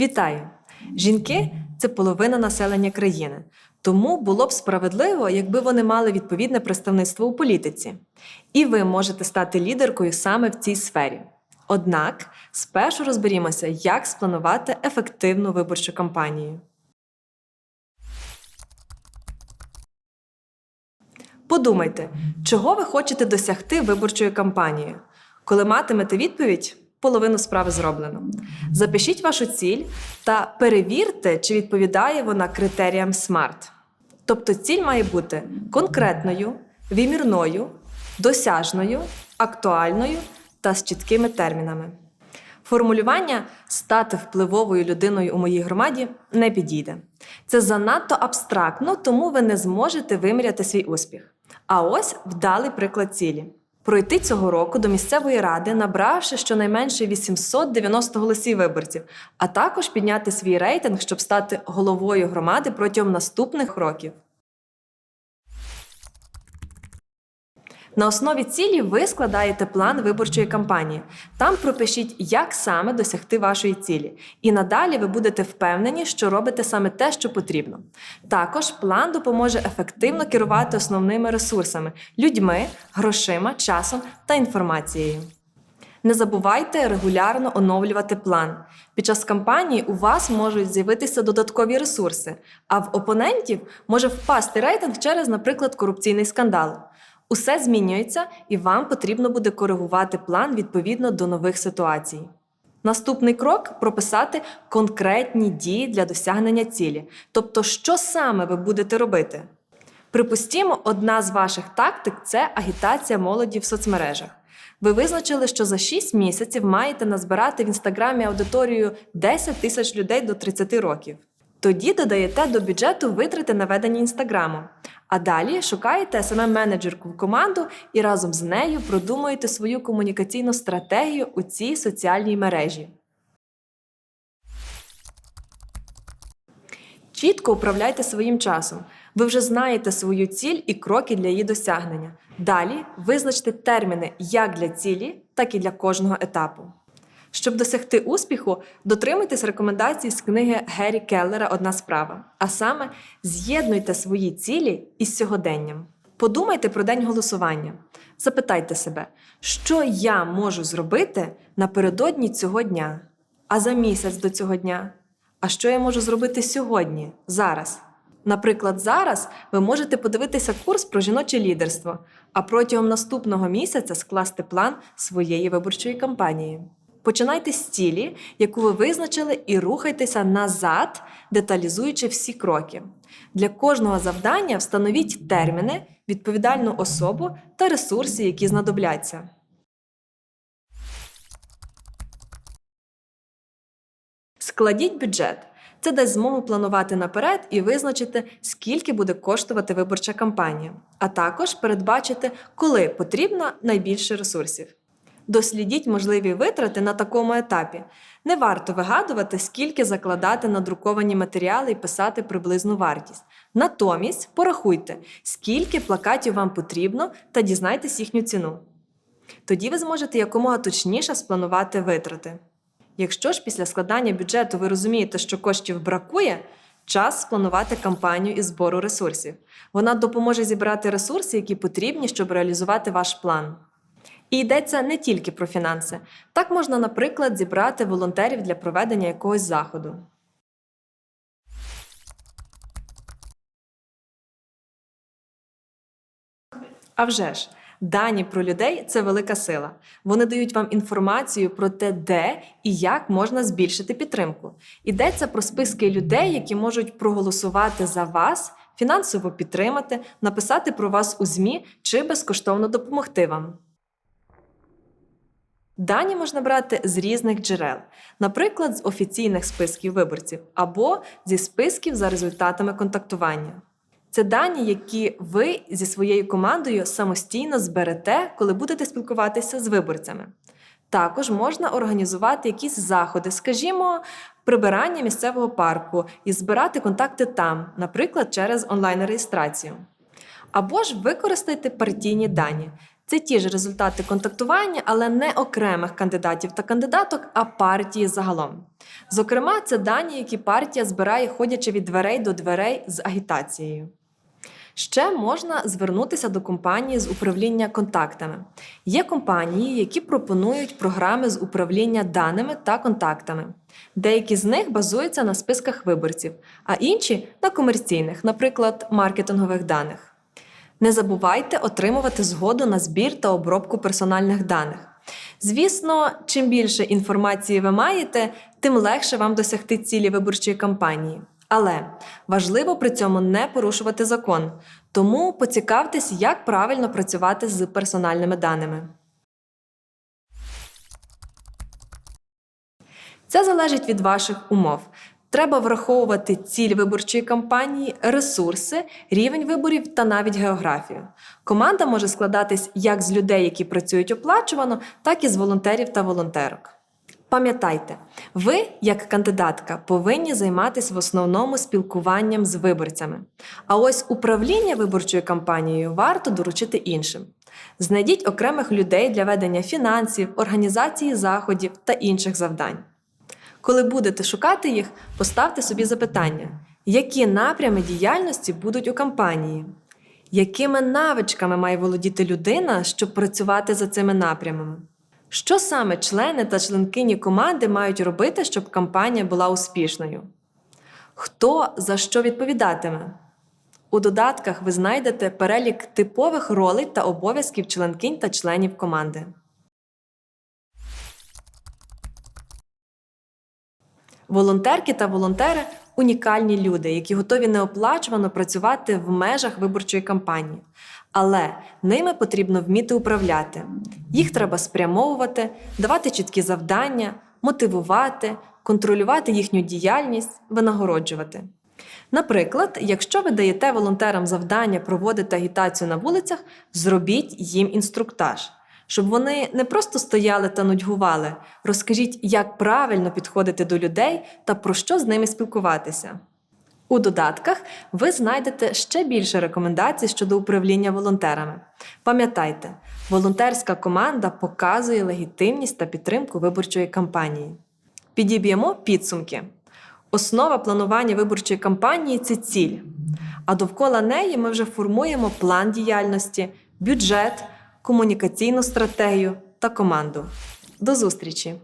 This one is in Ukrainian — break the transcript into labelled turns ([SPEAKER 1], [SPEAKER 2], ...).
[SPEAKER 1] Вітаю! Жінки це половина населення країни. Тому було б справедливо, якби вони мали відповідне представництво у політиці. І ви можете стати лідеркою саме в цій сфері. Однак спершу розберімося, як спланувати ефективну виборчу кампанію. Подумайте, чого ви хочете досягти виборчою кампанією. Коли матимете відповідь, половину справи зроблено. Запишіть вашу ціль та перевірте, чи відповідає вона критеріям SMART. Тобто ціль має бути конкретною, вимірною, досяжною, актуальною та з чіткими термінами. Формулювання стати впливовою людиною у моїй громаді не підійде. Це занадто абстрактно, тому ви не зможете виміряти свій успіх. А ось вдалий приклад цілі. Пройти цього року до місцевої ради, набравши щонайменше 890 голосів виборців, а також підняти свій рейтинг, щоб стати головою громади протягом наступних років. На основі цілі ви складаєте план виборчої кампанії. Там пропишіть, як саме досягти вашої цілі. І надалі ви будете впевнені, що робите саме те, що потрібно. Також план допоможе ефективно керувати основними ресурсами людьми, грошима, часом та інформацією. Не забувайте регулярно оновлювати план. Під час кампанії у вас можуть з'явитися додаткові ресурси, а в опонентів може впасти рейтинг через, наприклад, корупційний скандал. Усе змінюється, і вам потрібно буде коригувати план відповідно до нових ситуацій. Наступний крок прописати конкретні дії для досягнення цілі, тобто, що саме ви будете робити. Припустімо, одна з ваших тактик це агітація молоді в соцмережах. Ви визначили, що за 6 місяців маєте назбирати в інстаграмі аудиторію 10 тисяч людей до 30 років. Тоді додаєте до бюджету витрати на ведення інстаграму. А далі шукаєте smm менеджерку в команду і разом з нею продумуєте свою комунікаційну стратегію у цій соціальній мережі. Чітко управляйте своїм часом. Ви вже знаєте свою ціль і кроки для її досягнення. Далі визначте терміни як для цілі, так і для кожного етапу. Щоб досягти успіху, дотримуйтесь рекомендацій з книги Геррі Келлера Одна справа. А саме з'єднуйте свої цілі із сьогоденням. Подумайте про день голосування. Запитайте себе, що я можу зробити напередодні цього дня, а за місяць до цього дня. А що я можу зробити сьогодні, зараз? Наприклад, зараз ви можете подивитися курс про жіноче лідерство, а протягом наступного місяця скласти план своєї виборчої кампанії. Починайте з цілі, яку ви визначили, і рухайтеся назад, деталізуючи всі кроки. Для кожного завдання встановіть терміни, відповідальну особу та ресурси, які знадобляться. Складіть бюджет. Це дасть змогу планувати наперед і визначити, скільки буде коштувати виборча кампанія, а також передбачити, коли потрібно найбільше ресурсів. Дослідіть можливі витрати на такому етапі. Не варто вигадувати, скільки закладати на друковані матеріали і писати приблизну вартість. Натомість порахуйте, скільки плакатів вам потрібно, та дізнайтесь їхню ціну. Тоді ви зможете якомога точніше спланувати витрати. Якщо ж після складання бюджету ви розумієте, що коштів бракує, час спланувати кампанію із збору ресурсів. Вона допоможе зібрати ресурси, які потрібні, щоб реалізувати ваш план. І йдеться не тільки про фінанси. Так можна, наприклад, зібрати волонтерів для проведення якогось заходу. А вже ж, дані про людей це велика сила. Вони дають вам інформацію про те, де і як можна збільшити підтримку. Йдеться про списки людей, які можуть проголосувати за вас, фінансово підтримати, написати про вас у ЗМІ чи безкоштовно допомогти вам. Дані можна брати з різних джерел, наприклад, з офіційних списків виборців або зі списків за результатами контактування. Це дані, які ви зі своєю командою самостійно зберете, коли будете спілкуватися з виборцями. Також можна організувати якісь заходи, скажімо, прибирання місцевого парку і збирати контакти там, наприклад, через онлайн-реєстрацію. Або ж використайте партійні дані. Це ті ж результати контактування, але не окремих кандидатів та кандидаток, а партії загалом. Зокрема, це дані, які партія збирає, ходячи від дверей до дверей з агітацією. Ще можна звернутися до компанії з управління контактами. Є компанії, які пропонують програми з управління даними та контактами. Деякі з них базуються на списках виборців, а інші на комерційних, наприклад, маркетингових даних. Не забувайте отримувати згоду на збір та обробку персональних даних. Звісно, чим більше інформації ви маєте, тим легше вам досягти цілі виборчої кампанії. Але важливо при цьому не порушувати закон, тому поцікавтесь, як правильно працювати з персональними даними. Це залежить від ваших умов. Треба враховувати ціль виборчої кампанії, ресурси, рівень виборів та навіть географію. Команда може складатись як з людей, які працюють оплачувано, так і з волонтерів та волонтерок. Пам'ятайте, ви, як кандидатка, повинні займатися в основному спілкуванням з виборцями. А ось управління виборчою кампанією варто доручити іншим. Знайдіть окремих людей для ведення фінансів, організації заходів та інших завдань. Коли будете шукати їх, поставте собі запитання, які напрями діяльності будуть у кампанії, якими навичками має володіти людина, щоб працювати за цими напрямами. Що саме члени та членкині команди мають робити, щоб кампанія була успішною? Хто за що відповідатиме? У додатках ви знайдете перелік типових ролей та обов'язків членкинь та членів команди. Волонтерки та волонтери унікальні люди, які готові неоплачувано працювати в межах виборчої кампанії. Але ними потрібно вміти управляти. Їх треба спрямовувати, давати чіткі завдання, мотивувати, контролювати їхню діяльність, винагороджувати. Наприклад, якщо ви даєте волонтерам завдання проводити агітацію на вулицях, зробіть їм інструктаж, щоб вони не просто стояли та нудьгували. Розкажіть, як правильно підходити до людей та про що з ними спілкуватися. У додатках ви знайдете ще більше рекомендацій щодо управління волонтерами. Пам'ятайте, волонтерська команда показує легітимність та підтримку виборчої кампанії. Підіб'ємо підсумки. Основа планування виборчої кампанії це ціль. А довкола неї ми вже формуємо план діяльності, бюджет, комунікаційну стратегію та команду. До зустрічі!